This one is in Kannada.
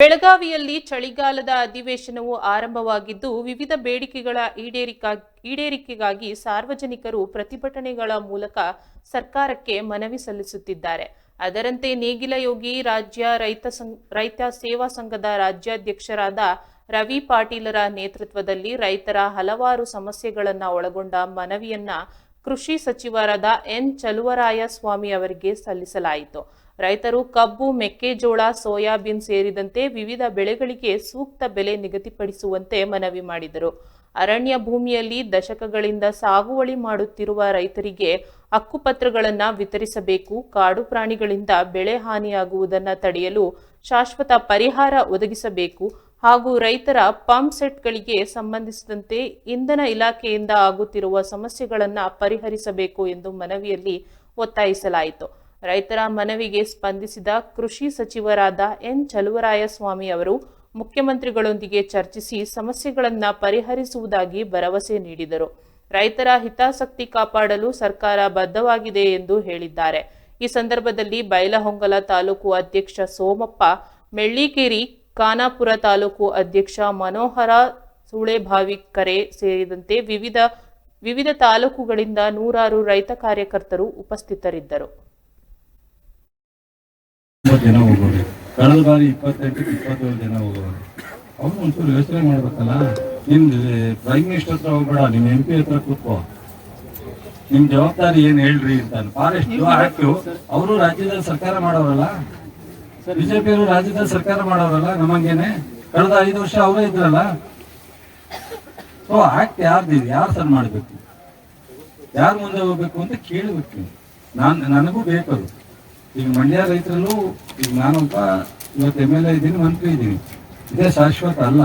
ಬೆಳಗಾವಿಯಲ್ಲಿ ಚಳಿಗಾಲದ ಅಧಿವೇಶನವು ಆರಂಭವಾಗಿದ್ದು, ವಿವಿಧ ಬೇಡಿಕೆಗಳ ಈಡೇರಿಕಾ, ಈಡೇರಿಕೆಗಾಗಿ ಸಾರ್ವಜನಿಕರು ಪ್ರತಿಭಟನೆಗಳ ಮೂಲಕ ಸರ್ಕಾರಕ್ಕೆ ಮನವಿ ಸಲ್ಲಿಸುತ್ತಿದ್ದಾರೆ. ಅದರಂತೆ ನೇಗಿಲ ಯೋಗಿ, ರಾಜ್ಯ ರೈತ ಸಂಘ, ರೈತ ಸೇವಾ ಸಂಘದ ರಾಜ್ಯಾಧ್ಯಕ್ಷರಾದ ರವಿ ಪಾಟೀಲರ ನೇತೃತ್ವದಲ್ಲಿ ರೈತರ ಹಲವಾರು ಸಮಸ್ಯೆಗಳನ್ನು ಒಳಗೊಂಡ ಮನವಿಯನ್ನ ಕೃಷಿ ಸಚಿವರಾದ ಎನ್. ಚಲುವರಾಯ ಸ್ವಾಮಿ ಅವರಿಗೆ ಸಲ್ಲಿಸಲಾಯಿತು. ರೈತರು ಕಬ್ಬು, ಮೆಕ್ಕೆಜೋಳ, ಸೋಯಾಬೀನ್ ಸೇರಿದಂತೆ ವಿವಿಧ ಬೆಳೆಗಳಿಗೆ ಸೂಕ್ತ ಬೆಲೆ ನಿಗದಿಪಡಿಸುವಂತೆ ಮನವಿ ಮಾಡಿದರು. ಅರಣ್ಯ ಭೂಮಿಯಲ್ಲಿ ದಶಕಗಳಿಂದ ಸಾಗುವಳಿ ಮಾಡುತ್ತಿರುವ ರೈತರಿಗೆ ಹಕ್ಕುಪತ್ರಗಳನ್ನು ವಿತರಿಸಬೇಕು, ಕಾಡು ಪ್ರಾಣಿಗಳಿಂದ ಬೆಳೆ ಹಾನಿಯಾಗುವುದನ್ನು ತಡೆಯಲು ಶಾಶ್ವತ ಪರಿಹಾರ ಒದಗಿಸಬೇಕು ಹಾಗೂ ರೈತರ ಪಂಪ್ ಸೆಟ್ಗಳಿಗೆ ಸಂಬಂಧಿಸಿದಂತೆ ಇಂಧನ ಇಲಾಖೆಯಿಂದ ಆಗುತ್ತಿರುವ ಸಮಸ್ಯೆಗಳನ್ನು ಪರಿಹರಿಸಬೇಕು ಎಂದು ಮನವಿಯಲ್ಲಿ ಒತ್ತಾಯಿಸಲಾಯಿತು. ರೈತರ ಮನವಿಗೆ ಸ್ಪಂದಿಸಿದ ಕೃಷಿ ಸಚಿವರಾದ ಎನ್ ಚಲುವರಾಯಸ್ವಾಮಿ ಅವರು ಮುಖ್ಯಮಂತ್ರಿಗಳೊಂದಿಗೆ ಚರ್ಚಿಸಿ ಸಮಸ್ಯೆಗಳನ್ನು ಪರಿಹರಿಸುವುದಾಗಿ ಭರವಸೆ ನೀಡಿದರು. ರೈತರ ಹಿತಾಸಕ್ತಿ ಕಾಪಾಡಲು ಸರ್ಕಾರ ಬದ್ಧವಾಗಿದೆ ಎಂದು ಹೇಳಿದ್ದಾರೆ. ಈ ಸಂದರ್ಭದಲ್ಲಿ ಬೈಲಹೊಂಗಲ ತಾಲೂಕು ಅಧ್ಯಕ್ಷ ಸೋಮಪ್ಪ, ಮೆಳ್ಳಿಕೇರಿ, ಖಾನಾಪುರ ತಾಲೂಕು ಅಧ್ಯಕ್ಷ ಮನೋಹರ ಸುಳೆಭಾವಿಕರೆ ಸೇರಿದಂತೆ ವಿವಿಧ ವಿವಿಧ ತಾಲೂಕುಗಳಿಂದ ನೂರಾರು ರೈತ ಕಾರ್ಯಕರ್ತರು ಉಪಸ್ಥಿತರಿದ್ದರು. ಇಪ್ಪತ್ತು ಜನ ಹೋಗೋರು. ಕಳೆದ ಬಾರಿ ಇಪ್ಪತ್ತೆಂಟಕ್ಕೆ ಇಪ್ಪತ್ತೇಳು ಜನ ಹೋಗೋರು. ಅವ್ರು ಒಂಚೂರು ಯೋಚನೆ ಮಾಡ್ಬೇಕಲ್ಲ? ನಿಮ್ ಪ್ರೈಮ್ ಮಿನಿಸ್ಟರ್ ಹತ್ರ ಹೋಗ್ಬೇಡ, ನಿಮ್ ಎಂ ಪಿ ಹತ್ರ ಕೂತ್ಕೋ. ನಿಮ್ ಜವಾಬ್ದಾರಿ ಏನ್ ಹೇಳ್ರಿ ಅಂತ ಫಾರೆಸ್ಟ್ ಆಕ್ಟ್ ಅವರು ರಾಜ್ಯದಲ್ಲಿ ಸರ್ಕಾರ ಮಾಡೋರಲ್ಲ? ಬಿಜೆಪಿ ಅವರು ರಾಜ್ಯದಲ್ಲಿ ಸರ್ಕಾರ ಮಾಡೋರಲ್ಲ ನಮಗೇನೆ? ಕಳೆದ ಐದು ವರ್ಷ ಅವರೇ ಇದ್ರಲ್ಲ? ಸೊ ಆಕ್ಟ್ ಯಾರ್ದು ಯಾರು ಸರ್ ಮಾಡ್ಬೇಕು? ಯಾರು ಮುಂದೆ ಹೋಗ್ಬೇಕು ಅಂತ ಕೇಳಬೇಕು ನಾನ್ ನನಗೂ ಬೇಕದು ಈಗ ಮಂಡ್ಯ ರೈತರಲ್ಲೂ ಈಗ ನಾನು ಇವತ್ತು ಎಂ ಎಲ್ ಎ ಇದ್ದೀನಿ ಮಂತ್ರಿ ಇದ್ದೀನಿ. ಇದೇ ಶಾಶ್ವತ ಅಲ್ಲ.